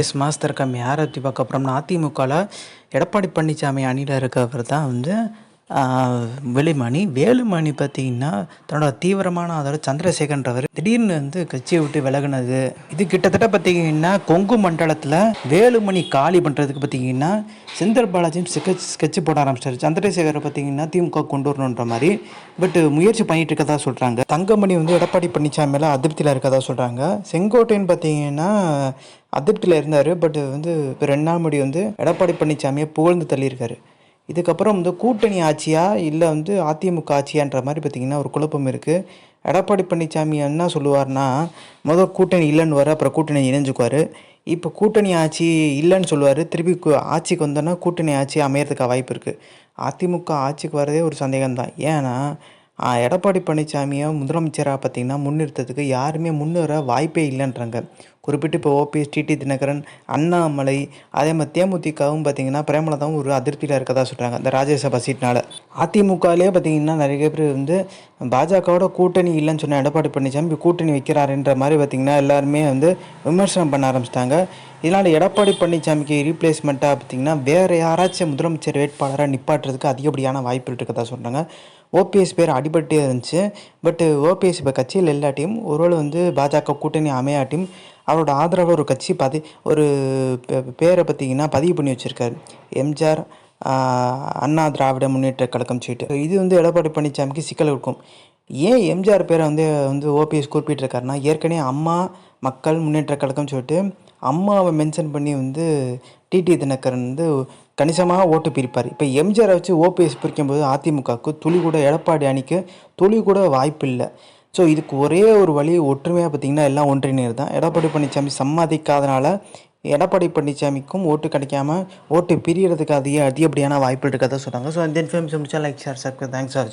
S மாஸ்தர் கம்மி யாரை பற்றி பார்க்க அப்புறம்னா அதிமுகவில் எடப்பாடி பழனிசாமி அணியில் இருக்கவர் தான் வந்து வெளிமணி வேலுமணி பார்த்தீங்கன்னா தன்னோட தீவிரமான ஆதரவு சந்திரசேகர்ன்றவர் திடீர்னு வந்து கட்சியை விட்டு விலகுனது. இது கிட்டத்தட்ட பார்த்தீங்கன்னா கொங்கு மண்டலத்தில் வேலுமணி காலி பண்ணுறதுக்கு பார்த்தீங்கன்னா செந்தர் பாலாஜியும் ஸ்கெச் ஸ்கெட்ச் போட ஆரம்பிச்சிட்டாரு சந்திரசேகரை பார்த்தீங்கன்னா திமுக கொண்டு வரணுன்ற மாதிரி பட் முயற்சி பண்ணிட்டு இருக்கதா சொல்கிறாங்க தங்கமணி வந்து எடப்பாடி பழனிசாமி மேலே அதிருப்தியில் இருக்கதா சொல்கிறாங்க செங்கோட்டையன் பார்த்தீங்கன்னா அதிருப்தியில் இருந்தார் பட் வந்து இப்போ ரெண்டாம் முடி வந்து எடப்பாடி பழனிசாமியை புகழ்ந்து தள்ளியிருக்காரு. இதுக்கப்புறம் வந்து கூட்டணி ஆட்சியா இல்லை வந்து அதிமுக ஆட்சியான்ற மாதிரி பார்த்தீங்கன்னா ஒரு குழப்பம் இருக்குது எடப்பாடி பழனிசாமி என்ன சொல்லுவார்னா முதல் கூட்டணி இல்லைன்னு வர அப்புறம் கூட்டணி இணைஞ்சுக்குவார். இப்போ கூட்டணி ஆட்சி இல்லைன்னு சொல்லுவார். திருப்பி கு- ஆட்சிக்கு வந்தோன்னா கூட்டணி ஆட்சி அமையறதுக்கு வாய்ப்பு இருக்குது அதிமுக ஆட்சிக்கு வரதே ஒரு சந்தேகம்தான். ஏன்னா எடப்பாடி பழனிசாமியை முதலமைச்சராக பார்த்தீங்கன்னா முன்னிறுத்ததுக்கு யாருமே முன்னேற வாய்ப்பே இல்லைன்றாங்க. குறிப்பிட்டு இப்போ ஓபிஎஸ் டிடி தினகரன் அண்ணாமலை அதே மாதிரி தேமுதிகவும் பார்த்தீங்கன்னா பிரேமலதாவும் ஒரு அதிருப்தியில் இருக்கதா சொல்கிறாங்க இந்த ராஜ்யசபா சீட்னால். அதிமுகலேயே பார்த்தீங்கன்னா நிறைய பேர் வந்து பாஜகவோட கூட்டணி இல்லைன்னு சொன்ன எடப்பாடி பழனிசாமி கூட்டணி வைக்கிறாருன்ற மாதிரி பார்த்திங்கன்னா எல்லாருமே வந்து விமர்சனம் பண்ண ஆரம்பிச்சிட்டாங்க. இதனால் எடப்பாடி பழனிசாமிக்கு ரீப்ளேஸ்மெண்ட்டாக பார்த்தீங்கன்னா வேறு யாராச்சும் முதலமைச்சர் வேட்பாளராக நிப்பாட்டுறதுக்கு அதிகப்படியான வாய்ப்பு இருக்கதா சொல்கிறாங்க ஓபிஎஸ் பேர் அடிபட்டே இருந்துச்சு. பட் ஓபிஎஸ் இப்போ கட்சியில் இல்லாட்டியும் ஒருவேளை வந்து பாஜக கூட்டணி அமையாட்டியும் அவரோட ஆதரவு ஒரு கட்சி பதி ஒரு பே- பேரை பார்த்தீங்கன்னா பதிவு பண்ணி வச்சுருக்காரு. எம்ஜிஆர் அண்ணா திராவிட முன்னேற்ற கழகம் சொல்லிட்டு. இது வந்து எடப்பாடி பழனிசாமிக்கு சிக்கல் இருக்கும். ஏன் எம்ஜிஆர் பேரை வந்து வந்து ஓபிஎஸ் குறிப்பிட்டிருக்காருன்னா ஏற்கனவே அம்மா மக்கள் முன்னேற்ற கழகம் சொல்லிட்டு அம்மாவை மென்ஷன் பண்ணி வந்து டிடி தினகரன் வந்து கணிசமாக ஓட்டு பிரிப்பார். இப்போ எம்ஜிஆரை வச்சு ஓபிஎஸ் பிரிக்கும்போது அதிமுகவுக்கு துளி கூட எடப்பாடி அணிக்கு துளி கூட வாய்ப்பு இல்லை ஸோ இதுக்கு ஒரே ஒரு வழி ஒற்றுமையாக பார்த்திங்கன்னா எல்லாம் ஒன்றிணையர் தான். எடப்பாடி பழனிசாமி சம்மதிக்காதனால எடப்பாடி பழனிசாமிக்கும் ஓட்டு கிடைக்காம ஓட்டு பிரியறதுக்கு அதிக அதிகப்படியான வாய்ப்பு இருக்கதான் சொன்னாங்க. ஸோ இந்த இன்ஃபர்மேஷன் முடிச்சா லைக் ஷேர் சப்ஸ்கிரைப் தேங்க்ஸ் ஆச்சு